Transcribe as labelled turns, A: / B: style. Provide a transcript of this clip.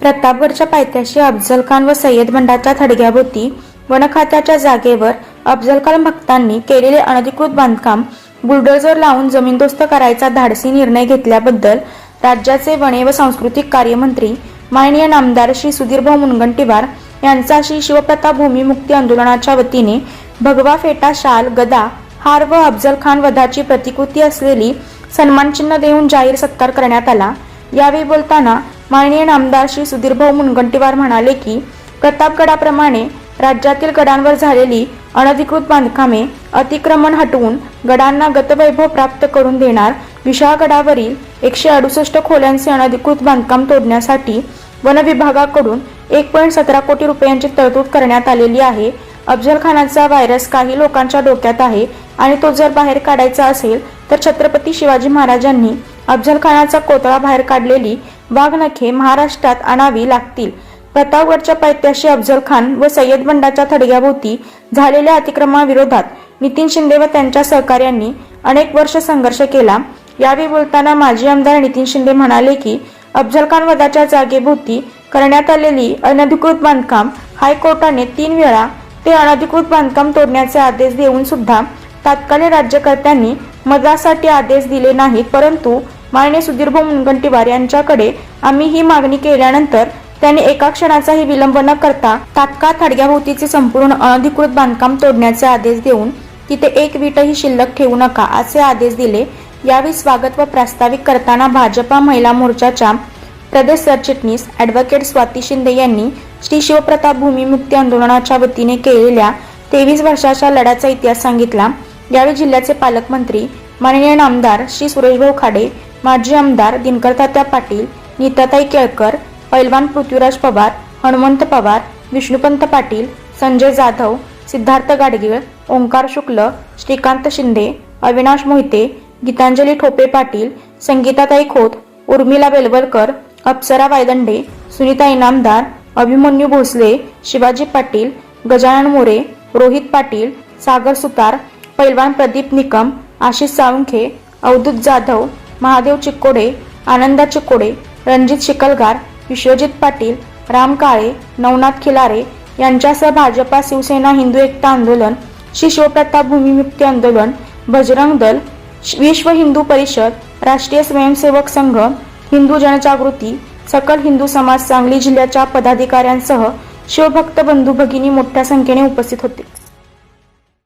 A: प्रतापगडच्या पायथ्याशी अफजल खान व सय्यद बंडाच्या थडग्याभोवती वन खात्याच्या जागेवर अफजल खान भक्तांनी केलेले अनधिकृत बांधकाम बुलडोझर लावून जमीनदोस्त करायचा धाडसी निर्णय घेतल्याबद्दल राज्याचे वने व सांस्कृतिक कार्यमंत्री माननीय नामदार श्री सुधीरभाऊ मुनगंटीवार यांचा श्री शिवप्रताप भूमी मुक्ती आंदोलनाच्या वतीने भगवा फेटा शाल गदा हार व अफजल खान वधाची प्रतिकृती असलेली सन्मानचिन्ह देऊन जाहीर सत्कार करण्यात आला. यावेळी बोलताना माननीय नामदार श्री सुधीरभाऊ मुनगंटीवार म्हणाले की प्रतापगडाप्रमाणे राज्यातील गडांवर झालेली अनधिकृत बांधकामे अतिक्रमण हटवून गडांना गतवैभव प्राप्त करून देणार विशाळगडावरील एकशे अडुसष्ट खोल्यांचे अनधिकृत बांधकाम तोडण्यासाठी वन विभागाकडून एक पॉईंट सतरा कोटी रुपयांची तरतूद करण्यात आलेली आहे. अफजल खानाचा व्हायरस काही लोकांच्या डोक्यात आहे आणि तो जर बाहेर काढायचा असेल तर छत्रपती शिवाजी महाराजांनी अफजल खानाचा कोतळा बाहेर काढलेली वाघनखे महाराष्ट्रात आणावी लागतील. प्रतापगडच्या पायथ्याशी अफजल खान व सय्यद बंडाच्या थडग्याभोवती झालेल्या अतिक्रमणाविरोधात नितीन शिंदे व त्यांच्या सहकार्यांनी अनेक वर्ष संघर्ष केला. यावेळी बोलताना माजी आमदार नितीन शिंदे म्हणाले की अफजल खान वदाच्या जागेभोवती करण्यात आलेली अनधिकृत बांधकाम हायकोर्टाने तीन वेळा ते अनधिकृत बांधकाम तोडण्याचे आदेश देऊन सुद्धा तात्कालीन राज्यकर्त्यांनी मदासाठी आदेश दिले नाहीत परंतु माननीय सुधीरभाऊ मुनगंटीवार यांच्याकडे आम्ही ही मागणी केल्यानंतर त्यांनी एका क्षणाचाही विलंब न करता तात्काळ थडग्याभोवतीचे संपूर्ण अनधिकृत बांधकाम तोडण्याचे आदेश देऊन तिथे एक वीटही शिल्लक ठेवू नका असे आदेश दिले. यावेळी स्वागत व प्रास्ताविक करताना भाजपा महिला मोर्चाच्या प्रदेश सरचिटणीस ॲडव्होकेट स्वाती शिंदे यांनी श्री शिवप्रताप भूमी मुक्ती आंदोलनाच्या वतीने केलेल्या तेवीस वर्षाच्या लढ्याचा इतिहास सांगितला. यावेळी जिल्ह्याचे पालकमंत्री माननीय नामदार श्री सुरेशभाऊ खाडे माजी आमदार दिनकर तात्या पाटील नीताताई केळकर पैलवान पृथ्वीराज पवार हनुमंत पवार विष्णुपंत पाटील संजय जाधव सिद्धार्थ गाडगीळ ओंकार शुक्ल श्रीकांत शिंदे अविनाश मोहिते गीतांजली ठोपे पाटील संगीताताई खोत उर्मिला बेलवलकर अप्सरा वायदंडे सुनीता इनामदार अभिमन्यू भोसले शिवाजी पाटील गजानन मोरे रोहित पाटील सागर सुतार पैलवान प्रदीप निकम आशिष साळुंखे अवधूत जाधव महादेव चिक्कोडे आनंदा चिक्कोडे रणजित शिकलगार विश्वजित पाटील राम काळे नवनाथ खिलारे यांच्यासह भाजपा शिवसेना हिंदू एकता आंदोलन श्री शिवप्रताप भूमिमुक्ती आंदोलन बजरंग दल विश्व हिंदू परिषद राष्ट्रीय स्वयंसेवक संघ हिंदू जनजागृती सकल हिंदू समाज सांगली जिल्ह्याच्या पदाधिकाऱ्यांसह शिवभक्त बंधू भगिनी मोठ्या संख्येने उपस्थित होते.